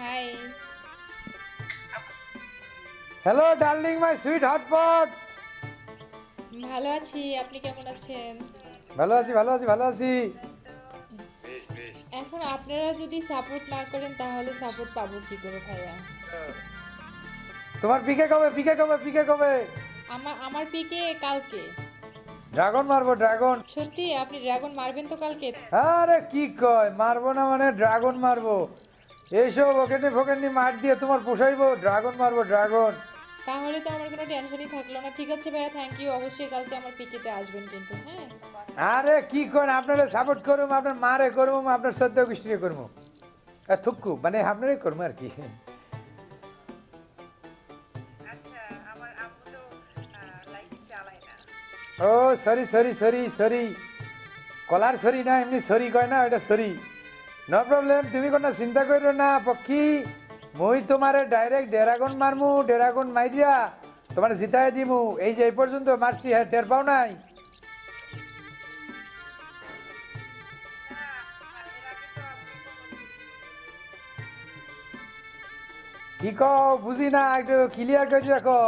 Hi hello darling my sweet hotpot ভালো আছি আপনি কেমন আছেন? ভালো আছি ভালো আছি ভালো আছি। এখন আপনারা যদি সাপোর্ট না করেন তাহলে সাপোর্ট পাবো কি করে ভাইয়া? তোমার পিকে কবে পিকে কবে পিকে কবে? আমার আমার পিকে কালকে। ড্রাগন মারবো ড্রাগন সত্যি আপনি ড্রাগন মারবেন তো কালকে? আরে কি কয় মারবো না মানে ড্রাগন মারবো। এইসব ওকেনি ফোকেনি মার দিয়ে তোমার পোষাইবো ড্রাগন মারবো ড্রাগন। তাহলে তো আমার কোনো টেনশনই থাকল না। ঠিক আছে ভাইয়া থ্যাংক ইউ অবশ্যই কালকে আমার পিকেতে আসবেন কিন্তু হ্যাঁ? আরে কি করেন আপনারা সাপোর্ট করুম আপনার মারে করব আপনার শ্রদ্ধা গোষ্ঠীরে করব আর থুক্কু মানে আপনারই করব আর কি। আচ্ছা আমার আম্মু তো লাইট চালায় না। ও sorry sorry sorry sorry. Caller sorry না এমনি সরি কয় না এটা সরি। নো প্রবলেম তুমি কোনো চিন্তা করো না, পক্ষী। মুই তোমারে ডাইরেক্ট ডেরাগন মারমু ডেরাগন মাইরিয়া তোমার জিতাই দিমু। এই যে, এই পর্যন্ত মারছি হ্যাঁ টের পাও নাই। কি কও বুঝি না একটু ক্লিয়ার করে রাখো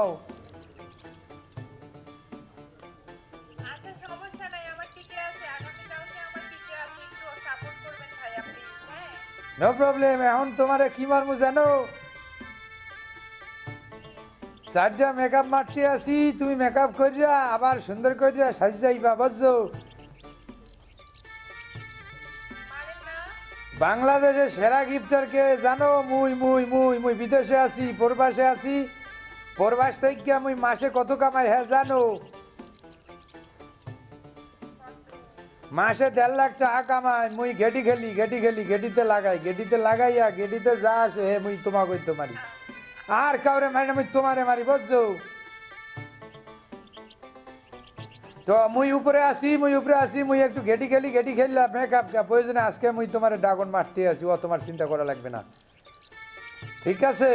নো প্রবলেম এখন তোমারে কি মারমু জানো? চারটা মেকআপ মারতে আসি, তুমি মেকআপ করিয়া আবার সুন্দর করিয়া সাজি যাইবা, বুঝছ? বাংলাদেশের সেরা গিফটারকে জানো? মুই মুই মুই মুই বিদেশে আছি, প্রবাসে আছি। প্রবাস থেকে মুই মাসে কত কামাই হ্যাঁ জানো? মাসে দেড় লাখ টাকা কামাই, মুই গেটি খেলি গেটি খেলি গেটিতে লাগাই গেটিতে লাগাইয়া গেটিতে যা আসে, হে মুই তোমাকে তো মারি। আর কাউরে মারি মুই তোমারে মারি, বুঝছ? তো মুই উপরে আসি মুই উপরে আসি মুই একটু গেটি খেলি গেটি খেললাম মেকআপ প্রয়োজনে আজকে মুই তোমার ড্রাগন মারতে আসি, ও তোমার চিন্তা করা লাগবে না। ঠিক আছে?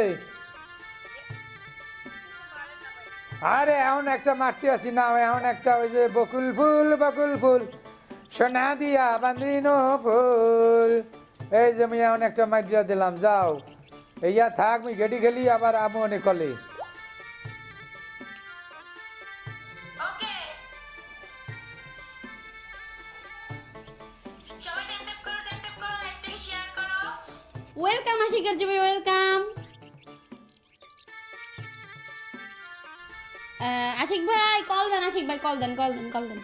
আরে, এখন একটা মারতে আসি, না, এখন একটা ওই যে বকুল ফুল বকুল ফুল। সোনা দিয়া বান্দিনো ফুল। এই যে মুই এখন একটা মাইরিয়া দিলাম যাও। এইয়া থাক মুই গেটি খেলি আবার আমু অনেক কলে। ওয়েলকাম আশিকার জিবি ওয়েলকাম। আশিক ভাই কল দেন আশিক ভাই কল দেন কল দেন কল দেন।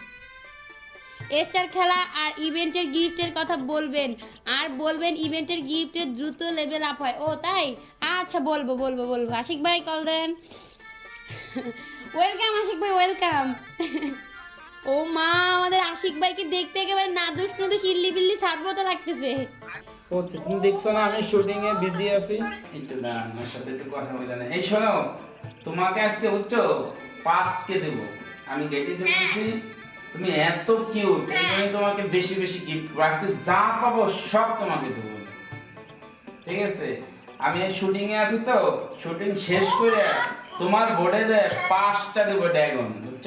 স্টার খেলা আর ইভেন্টের গিফটের কথা বলবেন। আর বলবেন ইভেন্টের গিফটের দ্রুত লেভেল আপ হয়। ও তাই? আচ্ছা বলব বলব বলব। আশিক ভাই কল দেন। ওয়েলকাম আশিক ভাই ওয়েলকাম ও মা আমাদের আশিক ভাইকে দেখতে একেবারে নাদুস নুদুস ইল্লি বিল্লি সারবো তো লাগতেছে। হচ্ছে তুমি দেখছ না আমি শুটিং এ বিজি আছি। একটু না আমার সাথে একটু কথা বলে না। এই শোনো তোমাকে আজকে বুঝছ পাঁচ কে দেব। আমি গেটে দিয়েছি তুমি এত কিউট এই জন্য তোমাকে বেশি বেশি গিফট আজকে যা পাবো সব তোমাকে দেবো। ঠিক আছে? আমি শুটিং এ আছি তো শুটিং শেষ করে তোমার বোর্ডে যে পাঁচটা দেবো ড্রাগন বুঝছ?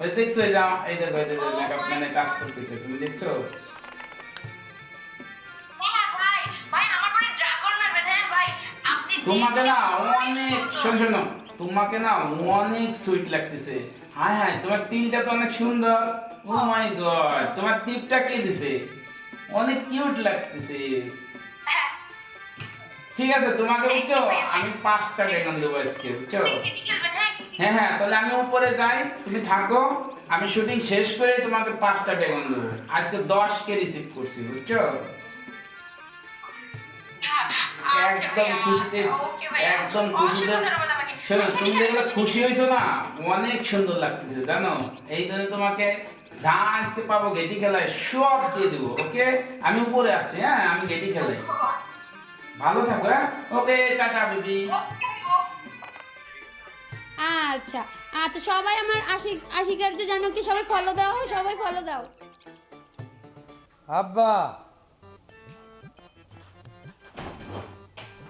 ওই দেখছ এই যে এই দেখো এই যে মেকআপ ম্যানে কাজ করতেছে তুমি দেখছ? হ্যাঁ হ্যাঁ তোমাকে না অনেক শোনো শোনো তোমাকে না অনেক সুইট লাগতেছে। হায় হায় তোমার তিলটা তো অনেক সুন্দর। ও মাই গড তোমার টিপটা কে দিছে? অনেক কিউট লাগতেছে। ঠিক আছে তোমাকে বুঝছ? আমি পাঁচটা ড্রাগন দেবো আজকে বুঝছ? হ্যাঁ হ্যাঁ তাহলে আমি উপরে যাই তুমি থাকো। আমি শুটিং শেষ করে তোমাকে পাঁচটা ড্রাগন দেবো। আজকে দশ কে রিসিভ করছি বুঝছ? একদম খুশিতে ওকে একদম খুশিতে। ধন্যবাদ আমাকে। শোনো আচ্ছা, তুমি যেগুলো খুশি হয়েছো না অনেক সুন্দর লাগতেছে জানো? এই জন্য তোমাকে যা আসতে পাবো গেটি খেলায় সব দিয়ে দেবো ওকে? আমি উপরে আসছি হ্যাঁ আমি গেটি খেলাই। ভালো থাকো হ্যাঁ? Okay tata baby. আচ্ছা আচ্ছা সবাই আমার আশিক আশিকার্য জানো কি সবাই ফলো দাও সবাই ফলো দাও। আব্বা।